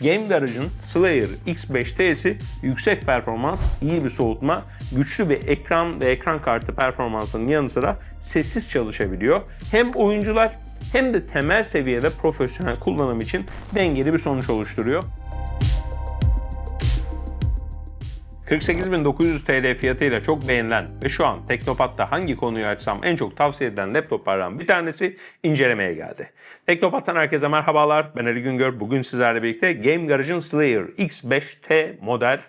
Game Garage'ın Slayer X5T'si yüksek performans, iyi bir soğutma, güçlü bir ekran ve ekran kartı performansının yanı sıra sessiz çalışabiliyor. Hem oyuncular hem de temel seviyede profesyonel kullanım için dengeli bir sonuç oluşturuyor. 48.900 TL fiyatıyla çok beğenilen ve şu an Teknopat'ta hangi konuyu açsam en çok tavsiye edilen laptoplardan bir tanesi incelemeye geldi. Teknopat'tan herkese merhabalar. Ben Ali Güngör. Bugün sizlerle birlikte Game Garage'ın Slayer X5T model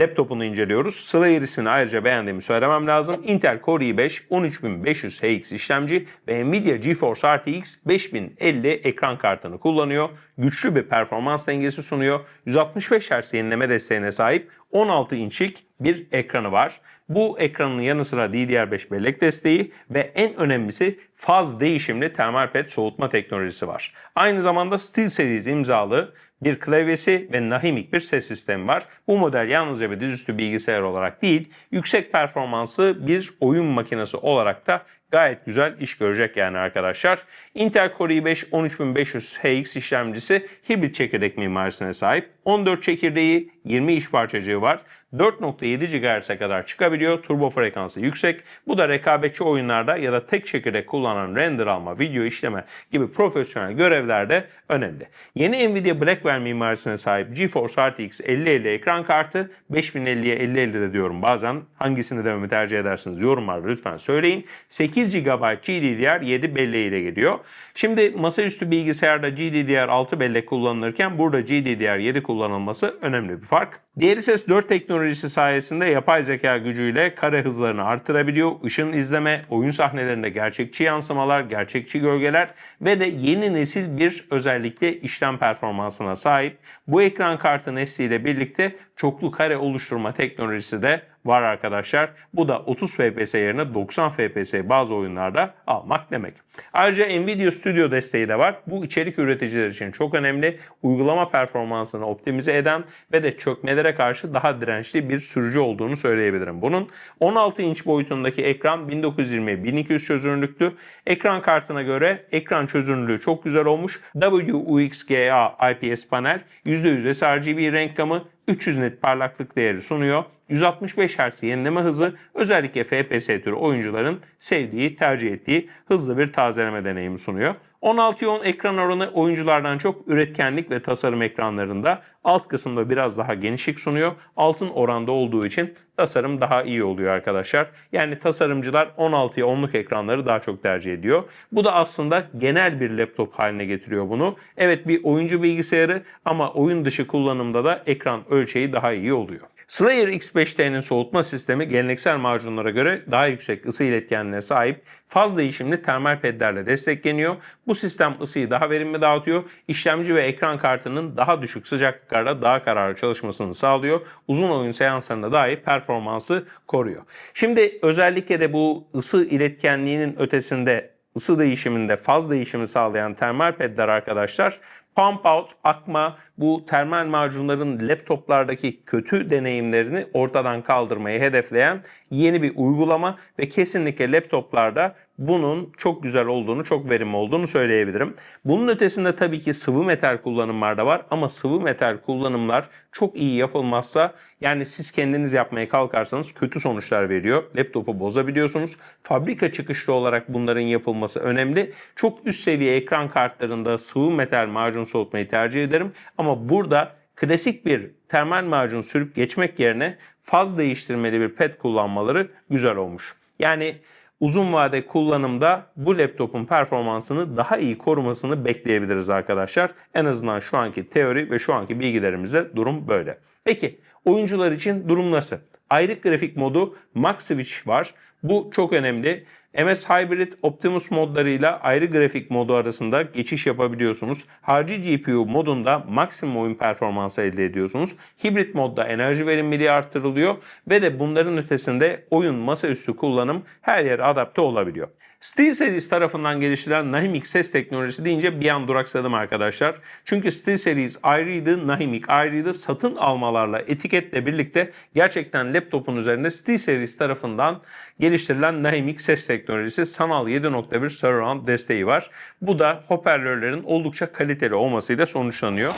laptopunu inceliyoruz. Slayer ismini ayrıca beğendiğimi söylemem lazım. Intel Core i5 13500HX işlemci ve Nvidia GeForce RTX 5050 ekran kartını kullanıyor. Güçlü bir performans dengesi sunuyor. 165 Hz yenileme desteğine sahip 16 inçlik bir ekranı var. Bu ekranın yanı sıra DDR5 bellek desteği ve en önemlisi faz değişimli termal pet soğutma teknolojisi var. Aynı zamanda SteelSeries imzalı bir klavyesi ve Nahimik bir ses sistemi var. Bu model yalnızca bir dizüstü bilgisayar olarak değil, yüksek performanslı bir oyun makinesi olarak da gayet güzel iş görecek yani arkadaşlar. Intel Core i5 13500HX işlemcisi hibrit çekirdek mimarisine sahip. 14 çekirdeği, 20 iş parçacığı var. 4.7 GHz'e kadar çıkabiliyor. Turbo frekansı yüksek. Bu da rekabetçi oyunlarda ya da tek çekirdek kullanan render alma, video işleme gibi profesyonel görevlerde önemli. Yeni Nvidia Blackwell mimarisine sahip GeForce RTX 5050 ekran kartı 5050'ye 5050 de diyorum bazen. Hangisini dememi tercih edersiniz yorumlarda lütfen söyleyin. 8 GB GDDR7 belleğiyle geliyor. Şimdi masaüstü bilgisayarda GDDR6 bellek kullanılırken burada GDDR7 kullanılması önemli bir fark. Diğeri ses 4 teknolojisi sayesinde yapay zeka gücüyle kare hızlarını artırabiliyor. Işın izleme, oyun sahnelerinde gerçekçi yansımalar, gerçekçi gölgeler ve de yeni nesil bir özellikle işlem performansına sahip. Bu ekran kartı nesliyle birlikte çoklu kare oluşturma teknolojisi de var arkadaşlar. Bu da 30 FPS yerine 90 FPS bazı oyunlarda almak demek. Ayrıca Nvidia Studio desteği de var. Bu içerik üreticiler için çok önemli. Uygulama performansını optimize eden ve de çökmelere karşı daha dirençli bir sürücü olduğunu söyleyebilirim. Bunun 16 inç boyutundaki ekran 1920-1200 çözünürlüklü. Ekran kartına göre ekran çözünürlüğü çok güzel olmuş. WUXGA IPS panel, %100 sRGB renk gamı, 300 net parlaklık değeri sunuyor. 165 Hz yenileme hızı özellikle FPS türü oyuncuların sevdiği, tercih ettiği hızlı bir tazeleme deneyimi sunuyor. 16'ya 10 ekran oranı oyunculardan çok üretkenlik ve tasarım ekranlarında alt kısımda biraz daha genişlik sunuyor. Altın oranda olduğu için tasarım daha iyi oluyor arkadaşlar. Yani tasarımcılar 16'ya 10'luk ekranları daha çok tercih ediyor. Bu da aslında genel bir laptop haline getiriyor bunu. Evet bir oyuncu bilgisayarı ama oyun dışı kullanımda da ekran ölçeği daha iyi oluyor. Slayer X5T'nin soğutma sistemi geleneksel macunlara göre daha yüksek ısı iletkenliğine sahip faz değişimli termal pedlerle destekleniyor. Bu sistem ısıyı daha verimli dağıtıyor. İşlemci ve ekran kartının daha düşük sıcaklıklarda daha kararlı çalışmasını sağlıyor. Uzun oyun seanslarında dahi performansı koruyor. Şimdi özellikle de bu ısı iletkenliğinin ötesinde ısı değişiminde faz değişimi sağlayan termal pedler arkadaşlar pump out, akma bu termal macunların laptoplardaki kötü deneyimlerini ortadan kaldırmayı hedefleyen yeni bir uygulama ve kesinlikle laptoplarda bunun çok güzel olduğunu, çok verimli olduğunu söyleyebilirim. Bunun ötesinde tabii ki sıvı metal kullanımlar da var ama sıvı metal kullanımlar çok iyi yapılmazsa yani siz kendiniz yapmaya kalkarsanız kötü sonuçlar veriyor. Laptopu bozabiliyorsunuz. Fabrika çıkışlı olarak bunların yapılması önemli. Çok üst seviye ekran kartlarında sıvı metal macun soğutmayı tercih ederim. Ama burada klasik bir termal macun sürüp geçmek yerine faz değiştirmeli bir pet kullanmaları güzel olmuş. Yani uzun vade kullanımda bu laptopun performansını daha iyi korumasını bekleyebiliriz arkadaşlar. En azından şu anki teori ve şu anki bilgilerimize durum böyle. Peki oyuncular için durum nasıl? Ayrık grafik modu Max Switch var. Bu çok önemli. MS Hybrid Optimus modlarıyla ayrı grafik modu arasında geçiş yapabiliyorsunuz. Harcı GPU modunda maksimum oyun performansı elde ediyorsunuz. Hibrit modda enerji verimliliği arttırılıyor ve de bunların ötesinde oyun masaüstü kullanım her yere adapte olabiliyor. SteelSeries tarafından geliştirilen Nahimik ses teknolojisi deyince bir an duraksadım arkadaşlar. Çünkü SteelSeries ayrıydı, Nahimik ayrıydı. Satın almalarla, etiketle birlikte gerçekten laptopun üzerinde SteelSeries tarafından geliştirilen Nahimik ses teknolojisi sanal 7.1 surround desteği var. Bu da hoparlörlerin oldukça kaliteli olmasıyla sonuçlanıyor.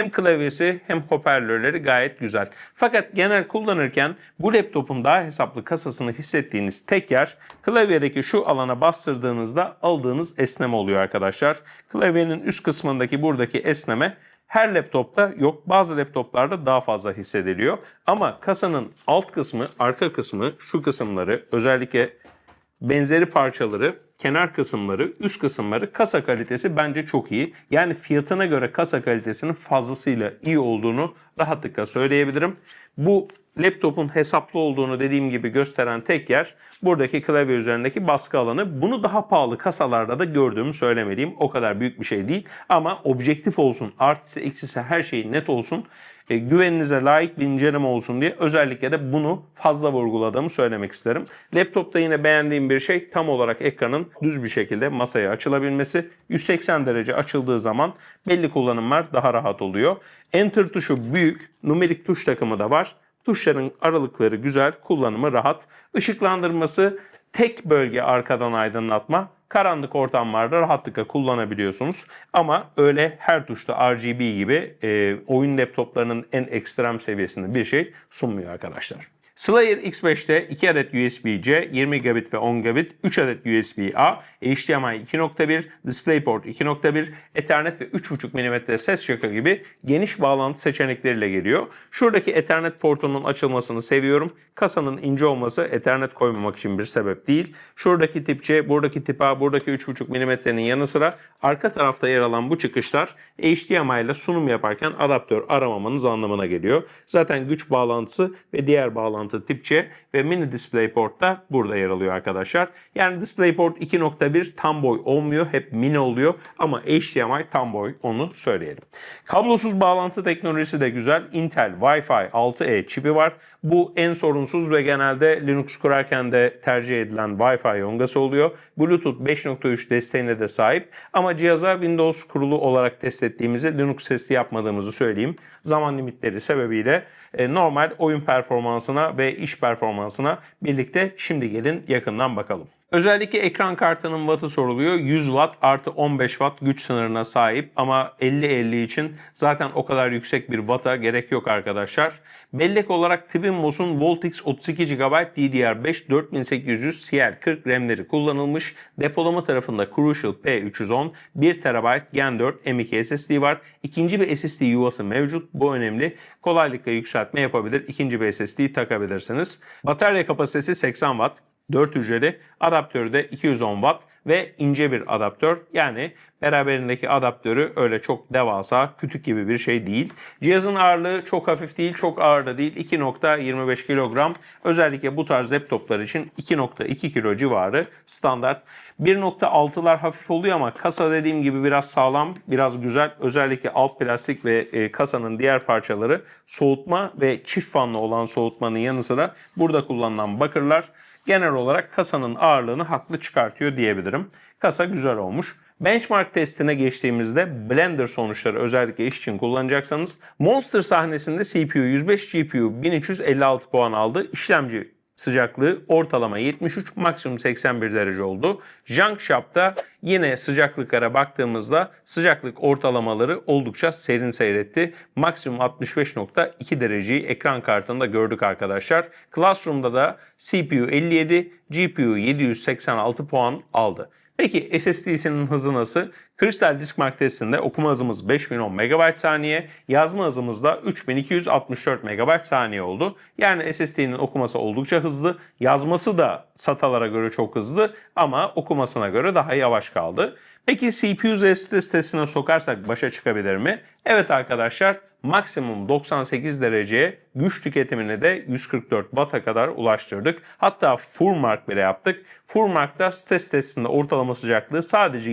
Hem klavyesi hem hoparlörleri gayet güzel. Fakat genel kullanırken bu laptopun daha hesaplı kasasını hissettiğiniz tek yer klavyedeki şu alana bastırdığınızda aldığınız esneme oluyor arkadaşlar. Klavyenin üst kısmındaki buradaki esneme her laptopta yok. Bazı laptoplarda daha fazla hissediliyor. Ama kasanın alt kısmı, arka kısmı, şu kısımları özellikle benzeri parçaları, kenar kısımları, üst kısımları kasa kalitesi bence çok iyi. Yani fiyatına göre kasa kalitesinin fazlasıyla iyi olduğunu rahatlıkla söyleyebilirim. Bu laptopun hesaplı olduğunu dediğim gibi gösteren tek yer buradaki klavye üzerindeki baskı alanı. Bunu daha pahalı kasalarda da gördüğümü söylemeliyim. O kadar büyük bir şey değil ama objektif olsun, artısı eksisi her şey net olsun. E, güveninize layık bir inceleme olsun diye özellikle de bunu fazla vurguladığımı söylemek isterim. Laptopta yine beğendiğim bir şey tam olarak ekranın düz bir şekilde masaya açılabilmesi. 180 derece açıldığı zaman belli kullanımlar daha rahat oluyor. Enter tuşu büyük, numerik tuş takımı da var. Tuşların aralıkları güzel, kullanımı rahat. Işıklandırması tek bölge arkadan aydınlatma. Karanlık ortamlarda rahatlıkla kullanabiliyorsunuz. Ama öyle her tuşta RGB gibi e, oyun laptoplarının en ekstrem seviyesinde bir şey sunmuyor arkadaşlar. Slayer X5'te 2 adet USB-C, 20 gigabit ve 10 gigabit, 3 adet USB-A, HDMI 2.1, DisplayPort 2.1, Ethernet ve 3.5 mm ses jackı gibi geniş bağlantı seçenekleriyle geliyor. Şuradaki Ethernet portunun açılmasını seviyorum. Kasanın ince olması Ethernet koymamak için bir sebep değil. Şuradaki tip C, buradaki tip A, buradaki 3.5 mm'nin yanı sıra arka tarafta yer alan bu çıkışlar HDMI ile sunum yaparken adaptör aramamanız anlamına geliyor. Zaten güç bağlantısı ve diğer bağlantı tip C ve mini DisplayPort da burada yer alıyor arkadaşlar. Yani DisplayPort 2.1 tam boy olmuyor. Hep mini oluyor ama HDMI tam boy onu söyleyelim. Kablosuz bağlantı teknolojisi de güzel. Intel Wi-Fi 6E çipi var. Bu en sorunsuz ve genelde Linux kurarken de tercih edilen Wi-Fi yongası oluyor. Bluetooth 5.3 desteğine de sahip ama cihaza Windows kurulu olarak test ettiğimizde Linux testi yapmadığımızı söyleyeyim. Zaman limitleri sebebiyle e, normal oyun performansına ve iş performansına birlikte şimdi gelin yakından bakalım. Özellikle ekran kartının wattı soruluyor. 100 watt artı 15 watt güç sınırına sahip ama 50-50 için zaten o kadar yüksek bir watt'a gerek yok arkadaşlar. Bellek olarak Twinmos'un Voltix 32 GB DDR5 4800 CL40 RAM'leri kullanılmış. Depolama tarafında Crucial P310 1 TB Gen 4 M2 SSD var. İkinci bir SSD yuvası mevcut. Bu önemli. Kolaylıkla yükseltme yapabilir. İkinci bir SSD takabilirsiniz. Batarya kapasitesi 80 Watt. 4 hücreli, adaptörü de 210 watt ve ince bir adaptör. Yani beraberindeki adaptörü öyle çok devasa, kütük gibi bir şey değil. Cihazın ağırlığı çok hafif değil, çok ağır da değil. 2.25 kilogram. Özellikle bu tarz laptoplar için 2.2 kilo civarı standart. 1.6'lar hafif oluyor ama kasa dediğim gibi biraz sağlam, biraz güzel. Özellikle alt plastik ve e, kasanın diğer parçaları soğutma ve çift fanlı olan soğutmanın yanı sıra burada kullanılan bakırlar genel olarak kasanın ağırlığını haklı çıkartıyor diyebilirim. Kasa güzel olmuş. Benchmark testine geçtiğimizde Blender sonuçları özellikle iş için kullanacaksanız Monster sahnesinde CPU 105 GPU 1356 puan aldı. İşlemci sıcaklığı ortalama 73, maksimum 81 derece oldu. Junk Shop'ta yine sıcaklıklara baktığımızda sıcaklık ortalamaları oldukça serin seyretti. Maksimum 65.2 dereceyi ekran kartında gördük arkadaşlar. Classroom'da da CPU 57, GPU 786 puan aldı. Peki SSD'sinin hızı nasıl? Kristal Disk Mark testinde okuma hızımız 5010 MB saniye, yazma hızımız da 3264 MB saniye oldu. Yani SSD'nin okuması oldukça hızlı, yazması da SATA'lara göre çok hızlı ama okumasına göre daha yavaş kaldı. Peki CPU stres testine sokarsak başa çıkabilir mi? Evet arkadaşlar maksimum 98 dereceye güç tüketimini de 144 Watt'a kadar ulaştırdık. Hatta Furmark bile yaptık. Furmark'ta stres testinde ortalama sıcaklığı sadece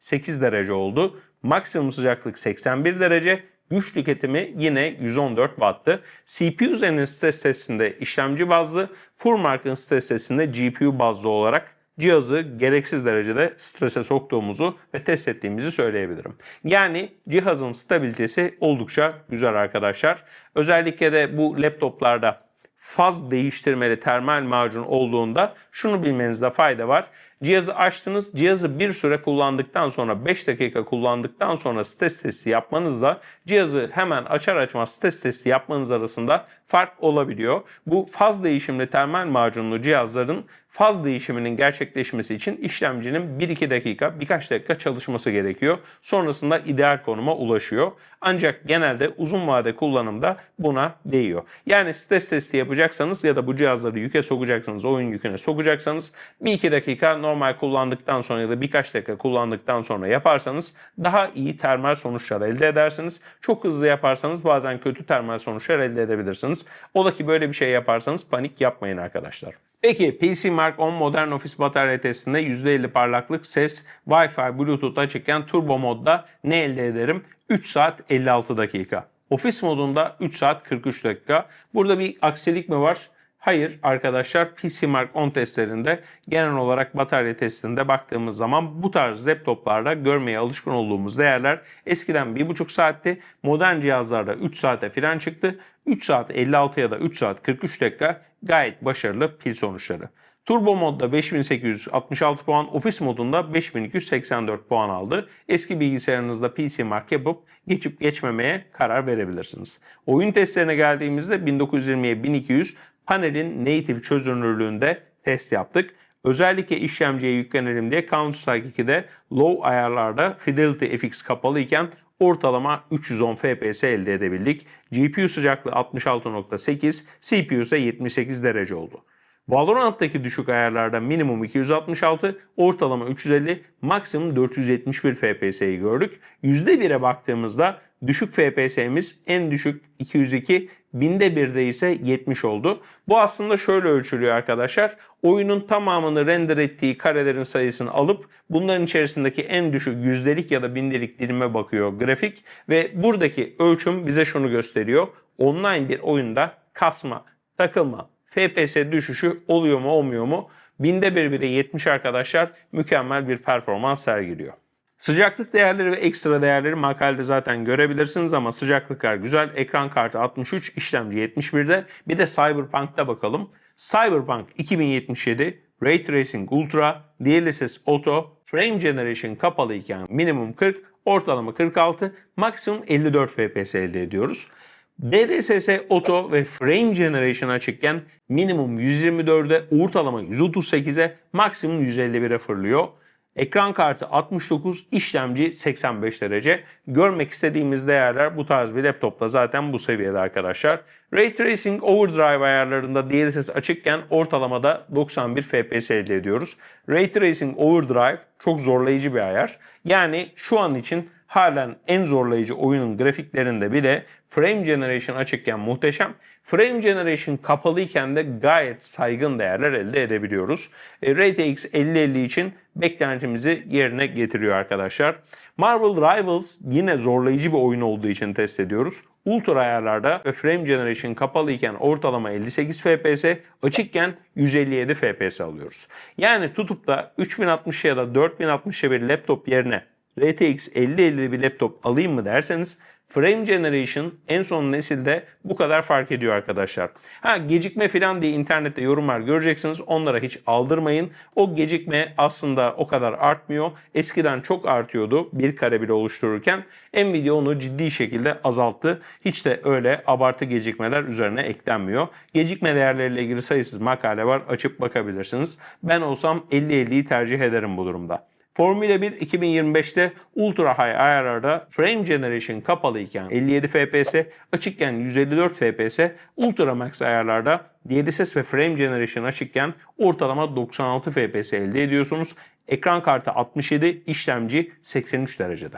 79.8 derece oldu. Maksimum sıcaklık 81 derece, Güç tüketimi yine 114 Watt'tı. CPU üzerinin stres testinde işlemci bazlı, Furmark'ın stres testinde GPU bazlı olarak cihazı gereksiz derecede strese soktuğumuzu ve test ettiğimizi söyleyebilirim. Yani cihazın stabilitesi oldukça güzel arkadaşlar. Özellikle de bu laptoplarda faz değiştirmeli termal macun olduğunda şunu bilmenizde fayda var. Cihazı açtınız. Cihazı bir süre kullandıktan sonra 5 dakika kullandıktan sonra stres testi yapmanızla cihazı hemen açar açmaz stres testi yapmanız arasında fark olabiliyor. Bu faz değişimli termal macunlu cihazların faz değişiminin gerçekleşmesi için işlemcinin 1-2 dakika birkaç dakika çalışması gerekiyor. Sonrasında ideal konuma ulaşıyor. Ancak genelde uzun vade kullanımda buna değiyor. Yani stres testi yapacaksanız ya da bu cihazları yüke sokacaksınız, oyun yüküne sokacaksanız 1-2 dakika normal kullandıktan sonra ya da birkaç dakika kullandıktan sonra yaparsanız daha iyi termal sonuçlar elde edersiniz. Çok hızlı yaparsanız bazen kötü termal sonuçlar elde edebilirsiniz. Ola ki böyle bir şey yaparsanız panik yapmayın arkadaşlar. Peki PC Mark 10 modern ofis batarya testinde %50 parlaklık, ses, Wi-Fi, Bluetooth açıkken turbo modda ne elde ederim? 3 saat 56 dakika. Ofis modunda 3 saat 43 dakika. Burada bir aksilik mi var? Hayır arkadaşlar PC Mark 10 testlerinde genel olarak batarya testinde baktığımız zaman bu tarz laptoplarda görmeye alışkın olduğumuz değerler eskiden 1,5 saatti. Modern cihazlarda 3 saate falan çıktı. 3 saat 56 ya da 3 saat 43 dakika gayet başarılı pil sonuçları. Turbo modda 5866 puan, ofis modunda 5284 puan aldı. Eski bilgisayarınızda PC Mark yapıp geçip geçmemeye karar verebilirsiniz. Oyun testlerine geldiğimizde 1920'ye 1200 panelin native çözünürlüğünde test yaptık. Özellikle işlemciye yüklenelim diye Counter-Strike 2'de low ayarlarda Fidelity FX kapalı iken ortalama 310 FPS elde edebildik. GPU sıcaklığı 66.8, CPU ise 78 derece oldu. Valorant'taki düşük ayarlarda minimum 266, ortalama 350, maksimum 471 FPS'yi gördük. %1'e baktığımızda düşük FPS'miz en düşük 202, binde birde ise 70 oldu. Bu aslında şöyle ölçülüyor arkadaşlar. Oyunun tamamını render ettiği karelerin sayısını alıp bunların içerisindeki en düşük yüzdelik ya da bindelik dilime bakıyor grafik ve buradaki ölçüm bize şunu gösteriyor. Online bir oyunda kasma, takılma, FPS düşüşü oluyor mu olmuyor mu? Binde bir bile 70 arkadaşlar mükemmel bir performans sergiliyor. Sıcaklık değerleri ve ekstra değerleri makalede zaten görebilirsiniz ama sıcaklıklar güzel. Ekran kartı 63, işlemci 71'de. Bir de Cyberpunk'ta bakalım. Cyberpunk 2077, Ray Tracing Ultra, DLSS Auto, Frame Generation kapalı iken minimum 40, ortalama 46, maksimum 54 FPS elde ediyoruz. DLSS Auto ve Frame Generation açıkken minimum 124'e, ortalama 138'e, maksimum 151'e fırlıyor. Ekran kartı 69, işlemci 85 derece. Görmek istediğimiz değerler bu tarz bir laptopta zaten bu seviyede arkadaşlar. Ray Tracing Overdrive ayarlarında DLSS açıkken ortalamada 91 FPS elde ediyoruz. Ray Tracing Overdrive çok zorlayıcı bir ayar. Yani şu an için halen en zorlayıcı oyunun grafiklerinde bile Frame Generation açıkken muhteşem. Frame Generation kapalıyken de gayet saygın değerler elde edebiliyoruz. E, RTX 5050 için beklentimizi yerine getiriyor arkadaşlar. Marvel Rivals yine zorlayıcı bir oyun olduğu için test ediyoruz. Ultra ayarlarda ve Frame Generation kapalıyken ortalama 58 FPS, açıkken 157 FPS alıyoruz. Yani tutup da 3060 ya da 4060'a bir laptop yerine RTX 5050 bir laptop alayım mı derseniz Frame Generation en son nesilde bu kadar fark ediyor arkadaşlar. Ha gecikme falan diye internette yorumlar göreceksiniz. Onlara hiç aldırmayın. O gecikme aslında o kadar artmıyor. Eskiden çok artıyordu bir kare bile oluştururken. Nvidia onu ciddi şekilde azalttı. Hiç de öyle abartı gecikmeler üzerine eklenmiyor. Gecikme değerleriyle ilgili sayısız makale var. Açıp bakabilirsiniz. Ben olsam 50-50'yi tercih ederim bu durumda. Formula 1 2025'te Ultra High ayarlarda Frame Generation kapalı iken 57 FPS, açıkken 154 FPS, Ultra Max ayarlarda DLSS ve Frame Generation açıkken ortalama 96 FPS elde ediyorsunuz. Ekran kartı 67, işlemci 83 derecede.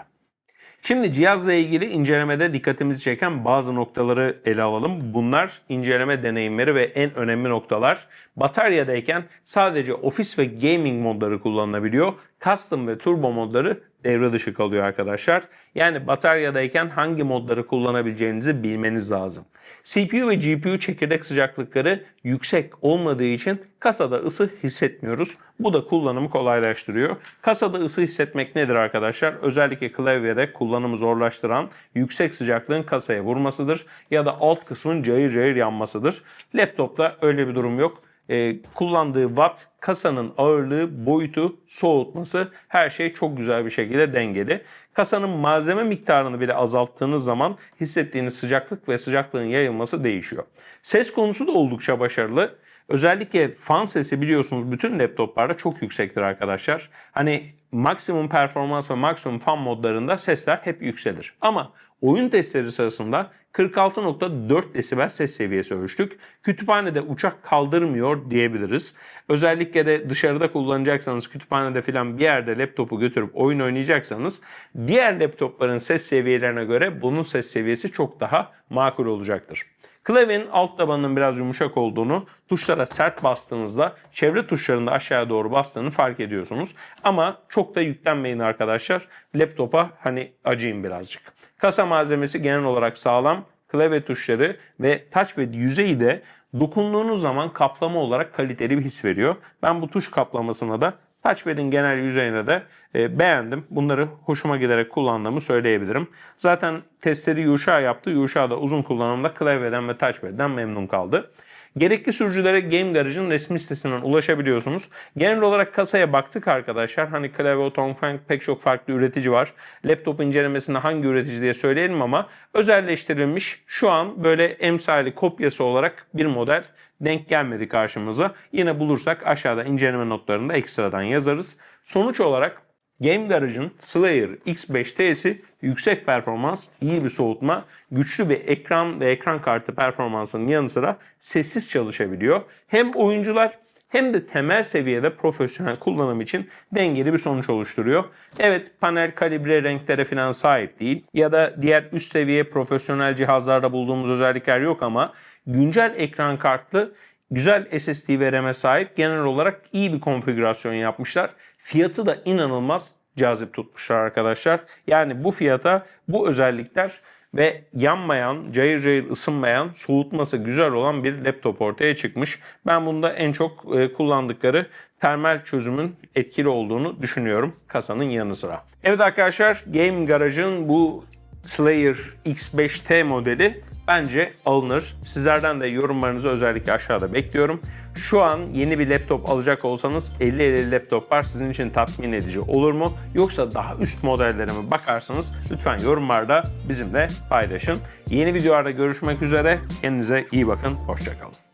Şimdi cihazla ilgili incelemede dikkatimizi çeken bazı noktaları ele alalım. Bunlar inceleme deneyimleri ve en önemli noktalar. Bataryadayken sadece ofis ve gaming modları kullanılabiliyor. Custom ve turbo modları devre dışı kalıyor arkadaşlar. Yani bataryadayken hangi modları kullanabileceğinizi bilmeniz lazım. CPU ve GPU çekirdek sıcaklıkları yüksek olmadığı için kasada ısı hissetmiyoruz. Bu da kullanımı kolaylaştırıyor. Kasada ısı hissetmek nedir arkadaşlar? Özellikle klavyede kullanımı zorlaştıran yüksek sıcaklığın kasaya vurmasıdır ya da alt kısmın cayır cayır yanmasıdır. Laptopta öyle bir durum yok. E, kullandığı watt, kasanın ağırlığı, boyutu, soğutması her şey çok güzel bir şekilde dengeli. Kasanın malzeme miktarını bile azalttığınız zaman hissettiğiniz sıcaklık ve sıcaklığın yayılması değişiyor. Ses konusu da oldukça başarılı. Özellikle fan sesi biliyorsunuz bütün laptoplarda çok yüksektir arkadaşlar. Hani maksimum performans ve maksimum fan modlarında sesler hep yükselir. Ama oyun testleri sırasında 46.4 desibel ses seviyesi ölçtük. Kütüphanede uçak kaldırmıyor diyebiliriz. Özellikle de dışarıda kullanacaksanız kütüphanede filan bir yerde laptopu götürüp oyun oynayacaksanız diğer laptopların ses seviyelerine göre bunun ses seviyesi çok daha makul olacaktır. Klavyenin alt tabanının biraz yumuşak olduğunu, tuşlara sert bastığınızda çevre tuşlarında aşağıya doğru bastığını fark ediyorsunuz. Ama çok da yüklenmeyin arkadaşlar. Laptopa hani acıyın birazcık. Kasa malzemesi genel olarak sağlam. Klavye tuşları ve touchpad yüzeyi de dokunduğunuz zaman kaplama olarak kaliteli bir his veriyor. Ben bu tuş kaplamasına da Touchpad'in genel yüzeyine de e, beğendim. Bunları hoşuma giderek kullandığımı söyleyebilirim. Zaten testleri Yuşa yaptı. Yuşa da uzun kullanımda klavyeden ve touchpad'den memnun kaldı. Gerekli sürücülere Game Garage'ın resmi sitesinden ulaşabiliyorsunuz. Genel olarak kasaya baktık arkadaşlar. Hani klavye, Tongfeng pek çok farklı üretici var. Laptop incelemesinde hangi üretici diye söyleyelim ama özelleştirilmiş şu an böyle emsali kopyası olarak bir model denk gelmedi karşımıza. Yine bulursak aşağıda inceleme notlarında ekstradan yazarız. Sonuç olarak Game Garage'ın Slayer X5T'si yüksek performans, iyi bir soğutma, güçlü bir ekran ve ekran kartı performansının yanı sıra sessiz çalışabiliyor. Hem oyuncular hem de temel seviyede profesyonel kullanım için dengeli bir sonuç oluşturuyor. Evet panel kalibre renklere falan sahip değil ya da diğer üst seviye profesyonel cihazlarda bulduğumuz özellikler yok ama güncel ekran kartlı güzel SSD ve sahip genel olarak iyi bir konfigürasyon yapmışlar. Fiyatı da inanılmaz cazip tutmuşlar arkadaşlar. Yani bu fiyata bu özellikler ve yanmayan, cayır cayır ısınmayan, soğutması güzel olan bir laptop ortaya çıkmış. Ben bunda en çok e, kullandıkları termal çözümün etkili olduğunu düşünüyorum kasanın yanı sıra. Evet arkadaşlar Game Garage'ın bu Slayer X5T modeli bence alınır. Sizlerden de yorumlarınızı özellikle aşağıda bekliyorum. Şu an yeni bir laptop alacak olsanız 50-50 laptoplar sizin için tatmin edici olur mu? Yoksa daha üst modellere mi bakarsanız lütfen yorumlarda bizimle paylaşın. Yeni videolarda görüşmek üzere. Kendinize iyi bakın. Hoşçakalın.